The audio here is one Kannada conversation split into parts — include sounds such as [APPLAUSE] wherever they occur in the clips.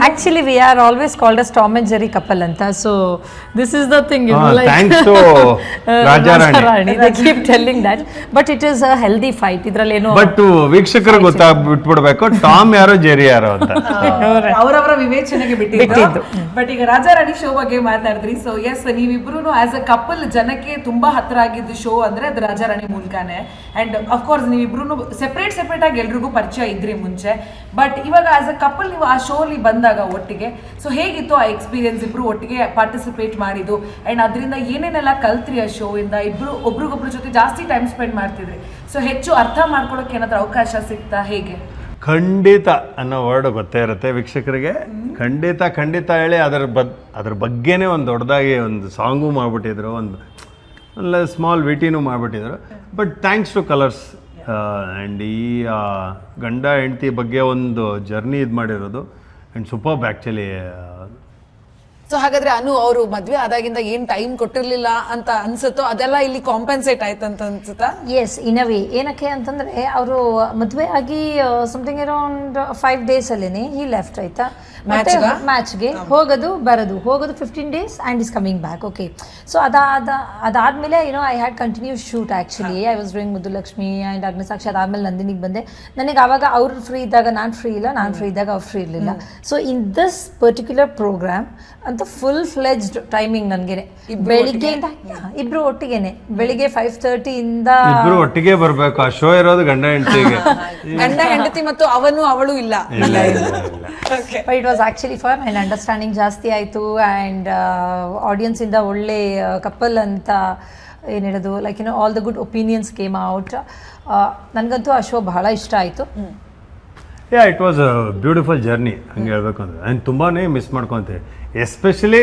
Actually, we are always called as Tom and Jerry couple anta. So this is the thing, you know, Ah, like thanks to [LAUGHS] uh, Raja Rani. Rani. They keep telling that, but it is a healthy fight. But ವೀಕ್ಷಕರು ಗೊತ್ತಾಗ್ಬಿಟ್ಬಿಡ್ಬೇಕು ಟಾಮ್ ಯಾರೋ ಜೆರಿ ಯಾರೋ ಅಂತ. [LAUGHS] ಅವರವರ ವಿವೇಚನೆಗೆ ಬಿಟ್ಟಿದ್ದು. ಬಟ್ ಈಗ ರಾಜಾರಾಣಿ ಶೋ ಬಗ್ಗೆ ಮಾತಾಡಿದ್ರಿ. ಸೊ ಎಸ್ ನೀವಿಬ್ರು ಆಸ್ ಅ ಕಪಲ್ ಜನಕ್ಕೆ ತುಂಬಾ ಹತ್ರ ಆಗಿದ್ದು ಶೋ ಅಂದ್ರೆ ಅದು ರಾಜಾರಾಣಿ ಮೂಲಕನೇ. ಅಂಡ್ ಅಫ್ಕೋರ್ಸ್ ನೀವಿಬ್ರು ಸೆಪರೇಟ್ ಸೆಪರೇಟ್ ಆಗಿ ಎಲ್ರಿಗೂ ಪರಿಚಯ ಇದ್ರಿ ಮುಂಚೆ. ಬಟ್ ಇವಾಗ ಆಸ್ ಅ ಕಪಲ್ ನೀವು ಆ ಶೋಲಿ ಬಂದಾಗ ಒಟ್ಟಿಗೆ. ಸೊ ಹೇಗಿತ್ತು ಆ ಎಕ್ಸ್ಪೀರಿಯನ್ಸ್ ಇಬ್ರು ಒಟ್ಟಿಗೆ ಪಾರ್ಟಿಸಿಪೇಟ್ ಮಾಡಿದ್ದು. ಆ್ಯಂಡ್ ಅದರಿಂದ ಏನೇನೆಲ್ಲ ಕಲ್ತ್ರಿ ಆ ಶೋ ಇಂದ? ಇಬ್ರು ಒಬ್ರಿಗೊಬ್ರ ಜೊತೆ ಜಾಸ್ತಿ ಟೈಮ್ ಸ್ಪೆಂಡ್ ಮಾಡ್ತಿದ್ರಿ. ಸೊ ಹೆಚ್ಚು ಅರ್ಥ ಮಾಡ್ಕೊಳಕ್ಕೆ ಏನಾದ್ರು ಅವಕಾಶ ಸಿಗ್ತಾ ಹೇಗೆ? ಖಂಡಿತ ಅನ್ನೋ ವರ್ಡ್ ಗೊತ್ತೇ ಇರುತ್ತೆ ವೀಕ್ಷಕರಿಗೆ. ಖಂಡಿತ ಖಂಡಿತ ಹೇಳಿ ಅದರ ಬದ್ ಅದ್ರ ಬಗ್ಗೆನೇ ಒಂದು ದೊಡ್ಡದಾಗಿ ಒಂದು ಸಾಂಗು ಮಾಡಿಬಿಟ್ಟಿದ್ರು. ಒಂದು ಅಲ್ಲ ಸ್ಮಾಲ್ ವಿಟಿನೂ ಮಾಡಿಬಿಟ್ಟಿದ್ರು. But thanks to Colors and ಈ ಆ, ಗಂಡ ಹೆಂಡತಿ ಬಗ್ಗೆ ಒಂದು ಜರ್ನಿ ಇದು ಮಾಡಿರೋದು. ಆ್ಯಂಡ್ ಸೂಪರ್ಬ್ ಆ್ಯಕ್ಚುಲಿ ಸೊ ಹಾಗಾದ್ರೆ ಅನು ಅವರು ಮದ್ವೆ ಆದಾಗಿಂದ ಏನ್ ಟೈಮ್ ಕೊಟ್ಟಿರ್ಲಿಲ್ಲ ಅಂತ ಅನ್ಸುತ್ತೋ ಅದೆಲ್ಲ ಇಲ್ಲಿ ಕಾಂಪೆನ್ಸೇಟ್ ಆಯ್ತಂತ ಅನ್ಸುತ್ತಾ? ಎಸ್ ಇನ್ ವೇ ಏನಕ್ಕೆ ಅಂತಂದ್ರೆ ಅವರು ಮದ್ವೆ ಆಗಿ ಸಮಥಿಂಗ್ ಅರೌಂಡ್ ಫೈವ್ ಡೇಸ್ ಅಲ್ಲೇನೆ ಈ ಲೆಫ್ಟ್ ಆಯ್ತಾ? ಮತ್ತೆ ಮ್ಯಾಚ್ಗೆ ಹೋಗೋದು ಬರೋದು. ಹೋಗೋದು fifteen days and is coming back okay so ಅದಾದ ಅದಾದಮೇಲೆ ಏನೋ I had continue shoot actually I was doing Muddulakshmi and Agnisakshi ಅದಾದ್ಮೇಲೆ ನಂದಿನಿಗೆ ಬಂದೆ. ನನಗೆ ಆವಾಗ ಅವ್ರು ಫ್ರೀ ಇದ್ದಾಗ ನಾನು ಫ್ರೀ ಇಲ್ಲ ನಾನು ಫ್ರೀ ಇದ್ದಾಗ ಅವ್ರು ಫ್ರೀ ಇರಲಿಲ್ಲ. So in this particular program ಅಂತ ಫುಲ್ ಫ್ಲೆಜ್ಡ್ ಟೈಮಿಂಗ್ ನನಗೆ ಬೆಳಿಗ್ಗೆಯಿಂದ ಇಬ್ರು ಒಟ್ಟಿಗೆನೆ. ಬೆಳಿಗ್ಗೆ ಫೈವ್ ತರ್ಟಿಯಿಂದ ಇಬ್ರು ಒಟ್ಟಿಗೆ ಬರ್ಬೇಕು. ಆ ಶೋ ಇರೋದು ಗಂಡ ಹೆಂಡತಿಗೆ. [LAUGHS] ಗಂಡ ಹೆಂಡತಿ ಮತ್ತು ಅವನು ಅವಳು ಇಲ್ಲ. But it was actually for and understanding ಜಾಸ್ತಿ ಆಯಿತು ಆ್ಯಂಡ್ ಆಡಿಯನ್ಸಿಂದ ಒಳ್ಳೆ ಕಪಲ್ ಅಂತ ಏನು ಹೇಳೋದು like no all the good opinions came out ನನಗಂತೂ ಆ ಶೋ ಬಹಳ ಇಷ್ಟ ಆಯಿತು. Yeah it was a beautiful journey ಹಂಗೆ ಹೇಳ್ಬೇಕು ಅಂದರೆ. ನಾನು ತುಂಬಾ ಮಿಸ್ ಮಾಡ್ಕೊತೀವಿ ಎಸ್ಪೆಷಲಿ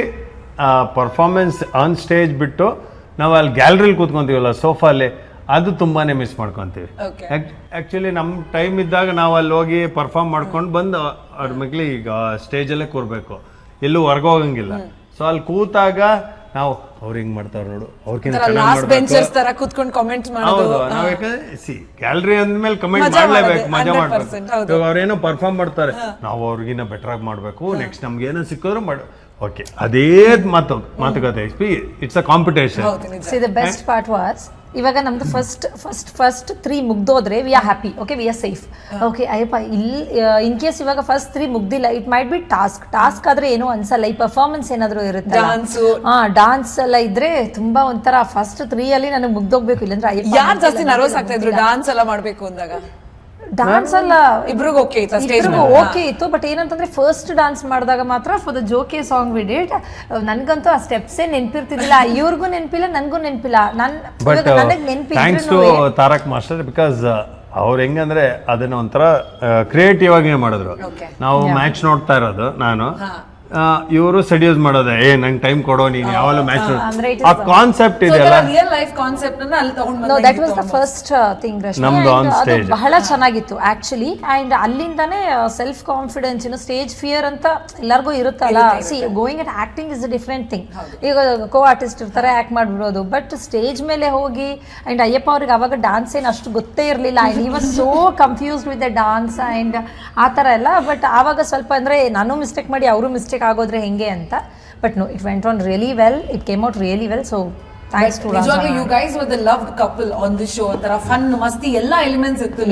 ಪರ್ಫಾರ್ಮೆನ್ಸ್ ಆನ್ ಸ್ಟೇಜ್ ಬಿಟ್ಟು ನಾವು ಅಲ್ಲಿ ಗ್ಯಾಲರಿಲಿ ಕೂತ್ಕೊತೀವಲ್ಲ ಸೋಫಾಲಿ ಅದು ತುಂಬಾ ಮಿಸ್ ಮಾಡ್ಕೊತೀವಿ. ಆ್ಯಕ್ಚುಲಿ ನಮ್ಮ ಟೈಮ್ ಇದ್ದಾಗ ನಾವು ಅಲ್ಲಿ ಹೋಗಿ ಪರ್ಫಾರ್ಮ್ ಮಾಡ್ಕೊಂಡು ಬಂದು ಅವ್ರ ಮಗ್ಲಿ ಈಗ ಸ್ಟೇಜಲ್ಲೇ ಕೂರಬೇಕು. ಎಲ್ಲೂ ಹೊರ್ಗೆ ಹೋಗಂಗಿಲ್ಲ. ಸೊ ಅಲ್ಲಿ ಕೂತಾಗ ನಾವು ಅವ್ರು ಹಿಂಗೆ ಮಾಡ್ತಾರೆ ನೋಡು. ಲಾಸ್ಟ್ ಬೆಂಚರ್ಸ್ ತರ ಕುತ್ಕೊಂಡು ಕಾಮೆಂಟ್ ಮಾಡೋದು. ಹೌದು ನಾವ್ ಯಾಕಂದ್ರೆ ಸಿ ಗ್ಯಾಲರಿ ಅಂದ್ಮೇಲೆ ಕಮೆಂಟ್ ಮಾಡ್ಲೇಬೇಕು ಮಜಾ 100% ಮಾಡ್ಬೇಕು. ಇವಾಗ ಅವ್ರೇನೋ ಪರ್ಫಾರ್ಮ್ ಮಾಡ್ತಾರೆ ನಾವು ಅವ್ರಿಗಿನ್ನ ಬೆಟರ್ ಆಗಿ ಮಾಡ್ಬೇಕು ನೆಕ್ಸ್ಟ್ ನಮ್ಗೆ ಏನೋ ಸಿಕ್ಕಿದ್ರು ಮಾಡ. ಓಕೆ ಅದೇ ಮಾತು ಮಾತುಕತೆ it's a competition see the best part was ಇವಾಗ ನಮ್ದು first first first three ಮುಗ್ದೋದ್ರೆ we are happy okay we are safe okay Ayyappa ಇಲ್ಲಿ ಇನ್ ಕೇಸ್ ಇವಾಗ first three ಮುಗ್ದಿಲ್ಲ it might be task task ಆದ್ರೆ ಏನೋ ಅನ್ಸಲ್ಲ. ಈ ಪರ್ಫಾರ್ಮೆನ್ಸ್ ಏನಾದರೂ ಇರುತ್ತೆ. ಹಾ ಡಾನ್ಸ್ ಎಲ್ಲ ಇದ್ರೆ ತುಂಬಾ ಒಂಥರ ಫಸ್ಟ್ ತ್ರೀ ಅಲ್ಲಿ ನನಗೆ ಮುಗ್ದೋಗ್ಬೇಕು. ಇಲ್ಲಂದ್ರೆ ಯಾರು ಜಾಸ್ತಿ ನರ್ವಸ್ ಆಗ್ತಾ ಇದ್ರು? ಡಾನ್ಸ್ ಎಲ್ಲ ಮಾಡ್ಬೇಕು ಅಂದಾಗ? ಡಾನ್ಸ್ ಅಲ್ಲ ಇಬ್ರಿಗೂ ಓಕೆ ಇತ್ತು ಸ್ಟೇಜ್ ಓಕೆ ಇತ್ತು ಬಟ್ ಏನಂತಂದ್ರೆ ಫಸ್ಟ್ ಡಾನ್ಸ್ ಮಾಡಿದಾಗ ಮಾತ್ರ ಫಾರ್ ದ ಜೋಕೆ ಸಾಂಗ್ ವಿಡಿಟ್ ನನಗಂತೂ ಆ ಸ್ಟೆಪ್ಸೇ ನೆನಪಿರ್ತಿದ್ದಿಲ್ಲ [LAUGHS] ಇವ್ರಿಗೂ ನೆನಪಿಲ್ಲ ನನಗೂ ನೆನಪಿಲ್ಲ. ನನ್ ಬಟ್ ನನಗೆ thanks to Tarak master because ಅವ್ರು ಹೆಂಗಂದ್ರೆ ಅದನ್ನ ಒಂಥರ ಕ್ರಿಯೇಟಿವ್ ಆಗಿ ಮಾಡಿದ್ರು. Okay. ನಾವು ಮ್ಯಾಚ್ ನೋಡ್ತಾ ಇರೋದು ನಾನು. ಇವರು ಸೆಡ್ಯೂಸ್ ಮಾಡೋದೆ. ಏ ನಂಗೆ ಟೈಮ್ ಕೊಡೋ ನೀನು ಯಾವಾಗಲೂ ಮ್ಯಾಚ್ ಆ ಕಾನ್ಸೆಪ್ಟ್ ಇದೆಯಲ್ಲ? ರಿಯಲ್ ಲೈಫ್ ಕಾನ್ಸೆಪ್ಟ್ ಅನ್ನು ಅಲ್ಲಿ no that was the first thing ನಮ್ದು ಆನ್ ಅದು ಬಹಳ ಚೆನ್ನಾಗಿತ್ತು ಆಕ್ಚುಲಿ ಅಂಡ್ ಅಲ್ಲಿಂದಾನೆ ಸೆಲ್ಫ್ ಕಾನ್ಫಿಡೆನ್ಸ್ ಇನ್ನು ಸ್ಟೇಜ್ ಫಿಯರ್ ಅಂತ ಎಲ್ಲರಿಗೂ ಇರುತ್ತಲ್ಲ. See going at acting is a different thing ಈಗ ಕೋ ಆರ್ಟಿಸ್ಟ್ ಇರ್ತಾರೆ ಆಕ್ಟ್ ಮಾಡ್ಬಿಡೋದು. ಬಟ್ ಸ್ಟೇಜ್ ಮೇಲೆ ಹೋಗಿ ಅಂಡ್ ಅಯ್ಯಪ್ಪ ಅವ್ರಿಗೆ ಅವಾಗ ಡಾನ್ಸ್ ಏನು ಅಷ್ಟು ಗೊತ್ತೇ ಇರಲಿಲ್ಲ. ಅಂಡ್ ಈ was so confused with the dance and ಆ ಥರ ಎಲ್ಲ. ಬಟ್ ಆವಾಗ ಸ್ವಲ್ಪ ಅಂದರೆ ನಾನು ಮಿಸ್ಟೇಕ್ ಮಾಡಿ ಅವರು ಮಿಸ್ಟೇಕ್ ಆಗೋದ್ರೆ ಹೆಂಗೆ ಅಂತ. But no it went on really well it came out really well so thanks to you guys with love couple on the show ಒಂಥರ ಫನ್ ಮಸ್ತಿ ಎಲ್ಲಾ ಎಲಿಮೆಂಟ್ಸ್ ಇತ್ತು